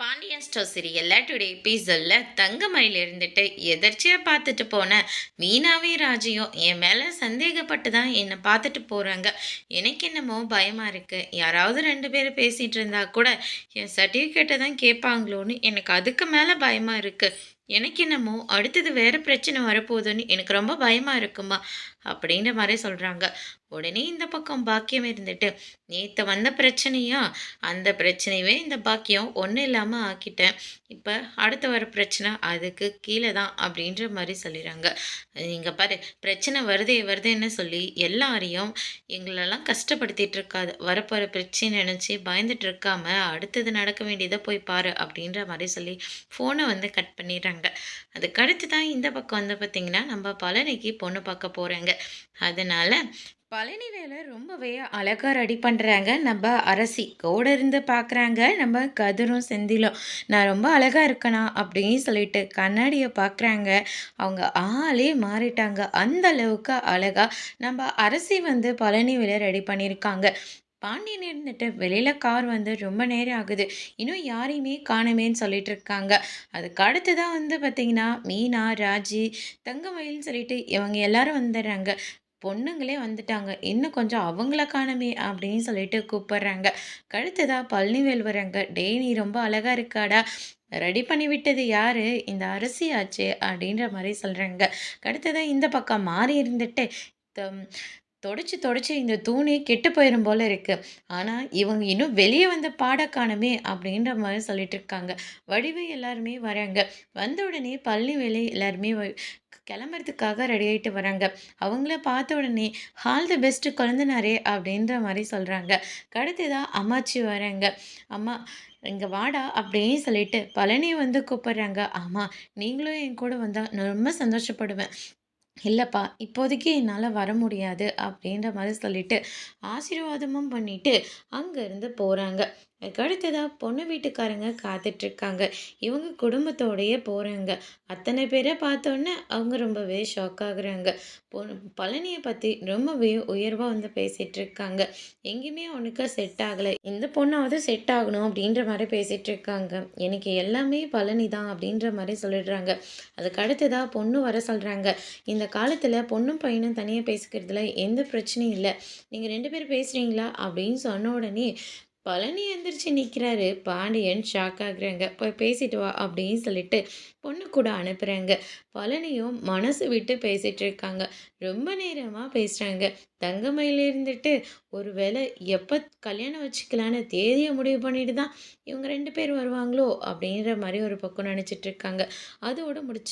Pandian store சீரியலில் today எபிசோடில் தங்கமயில் இருந்துட்டு எதர்ச்சியாக பார்த்துட்டு போன மீனாவே ராஜியும் என் மேலே சந்தேகப்பட்டு தான் என்னை பார்த்துட்டு போகிறாங்க எனக்கு என்னமோ பயமாக இருக்குது யாராவது ரெண்டு பேர் பேசிகிட்டு இருந்தால் கூட என் சர்டிஃபிகேட்டை தான் கேட்பாங்களோன்னு எனக்கு அதுக்கு மேலே பயமாக இருக்குது எனக்கு என்னமோ அடுத்தது வேறு பிரச்சனை வரப்போகுதுன்னு எனக்கு ரொம்ப பயமாக இருக்குமா அப்படின்ற மாதிரி சொல்கிறாங்க உடனே இந்த பக்கம் பாக்கியம் இருந்துட்டு நேற்று வந்த பிரச்சனையா? அந்த பிரச்சனையவே இந்த பாக்கியம் ஒன்றும் இல்லாமல் ஆக்கிட்டேன். இப்போ அடுத்த வர பிரச்சனை அதுக்கு கீழே தான் அப்படின்ற மாதிரி சொல்லிடுறாங்க நீங்கள் பாரு பிரச்சனை வருதே வருதேன்னு சொல்லி எல்லாரையும் எங்களெல்லாம் கஷ்டப்படுத்திட்டு இருக்காது. வரப்போகிற பிரச்சனை நினச்சி பயந்துட்டு இருக்காம அடுத்தது நடக்க வேண்டியதை போய் பாரு அப்படின்ற மாதிரி சொல்லி ஃபோனை வந்து கட் பண்ணிடுறாங்க. அதுக்கடுத்து தான் இந்த பக்கம் வந்து பார்த்திங்கன்னா நம்ம பழனிக்கு பொண்ணு பார்க்க போகிறாங்க அதனால் பழனி வேலை ரொம்பவே அழகாக ரெடி பண்ணுறாங்க நம்ம அரசி கூட இருந்து பார்க்குறாங்க நம்ம கதிரும் செந்திலும் நான் ரொம்ப அழகாக இருக்கணா அப்படின்னு சொல்லிட்டு கண்ணாடியை பார்க்குறாங்க அவங்க ஆளே மாறிட்டாங்க. அந்த அளவுக்கு அழகாக நம்ம அரசி வந்து பழனி வேலை ரெடி பண்ணியிருக்காங்க பாண்டியன் இருந்துட்டு வெளியில் கார் வந்து ரொம்ப நேரம் ஆகுது. இன்னும் யாரையுமே காணமேன்னு சொல்லிட்டு இருக்காங்க. அதுக்கு அடுத்து தான் வந்து பார்த்திங்கன்னா மீனா ராஜி தங்கமயில்னு சொல்லிட்டு இவங்க எல்லாரும் வந்துடுறாங்க. பொண்ணுங்களே வந்துட்டாங்க. இன்னும் கொஞ்சம் அவங்கள காணமே அப்படின்னு சொல்லிட்டு கூப்பிடுறாங்க. கழுத்துதா பழனிவேல் வராங்க டே நீ ரொம்ப அழகாக இருக்காடா. ரெடி பண்ணி விட்டது யார்? இந்த அரிசி ஆச்சு? அப்படின்ற மாதிரி சொல்கிறாங்க கடுத்ததான் இந்த பக்கம் மாறி இருந்துட்டு தொடச்சி தொடச்சி இந்த தூணே கெட்டு போயிடும் போல் இருக்குது ஆனால் இவங்க இன்னும் வெளியே வந்த பாட காணமே அப்படின்ற மாதிரி சொல்லிட்டு இருக்காங்க. வடிவை எல்லாருமே வராங்க. வந்த உடனே பள்ளி வேலை எல்லாருமே கிளம்புறதுக்காக ரெடி ஆகிட்டு வராங்க. அவங்கள பார்த்த உடனே ஹால் த பெஸ்ட்டு குழந்தனாரே அப்படின்ற மாதிரி சொல்கிறாங்க கடுத்துதான் அம்மாச்சி வராங்க. அம்மா இங்கே வாடா அப்படின்னு சொல்லிட்டு பழனி வந்து கூப்பிட்றாங்க. ஆமாம் நீங்களும் என் கூட வந்தால் நான் ரொம்ப சந்தோஷப்படுவேன். இல்லைப்பா இப்போதைக்கு என்னால் வர முடியாது அப்படின்ற மாதிரி சொல்லிட்டு ஆசீர்வாதமும் பண்ணிட்டு அங்கேருந்து போகிறாங்க அதுக்கடுத்ததாக பொண்ணு வீட்டுக்காரங்க காத்துட்ருக்காங்க. இவங்க குடும்பத்தோடையே போகிறாங்க அத்தனை பேரை பார்த்தோன்னே அவங்க ரொம்பவே ஷாக் ஆகுறாங்க. பொண்ணு பழனியை பற்றி ரொம்பவே உயர்வாக வந்து பேசிகிட்டு இருக்காங்க எங்கேயுமே அவனுக்கு செட் ஆகலை. இந்த பொண்ணாவது செட் ஆகணும் அப்படின்ற மாதிரி பேசிகிட்டு இருக்காங்க எனக்கு எல்லாமே பழனி தான் அப்படின்ற மாதிரி சொல்லிடுறாங்க. அதுக்கு அடுத்ததாக பொண்ணு வர சொல்கிறாங்க இந்த காலத்தில் பொண்ணும் பையனும் தனியாக பேசிக்கிறதுல எந்த பிரச்சனையும் இல்லை. நீங்கள் ரெண்டு பேரும் பேசுகிறீங்களா அப்படின்னு சொன்ன உடனே பழனி எந்திரிச்சு நிற்கிறாரு பாண்டியன் ஷாக் ஆகுறாங்க. போய் பேசிட்டு வா அப்படின்னு சொல்லிட்டு பொண்ணு கூட அனுப்புகிறாங்க பழனியும் மனசு விட்டு பேசிகிட்டு இருக்காங்க. ரொம்ப நேரமாக பேசுகிறாங்க தங்கமயில் இருந்துட்டு ஒரு வேளை எப்போ கல்யாணம் வச்சுக்கலான்னு தேதியை முடிவு பண்ணிட்டு தான் இவங்க ரெண்டு பேர் வருவாங்களோ? அப்படின்ற மாதிரி ஒரு பக்கம் நினச்சிட்டு இருக்காங்க. அதோடு முடிச்சிருக்கு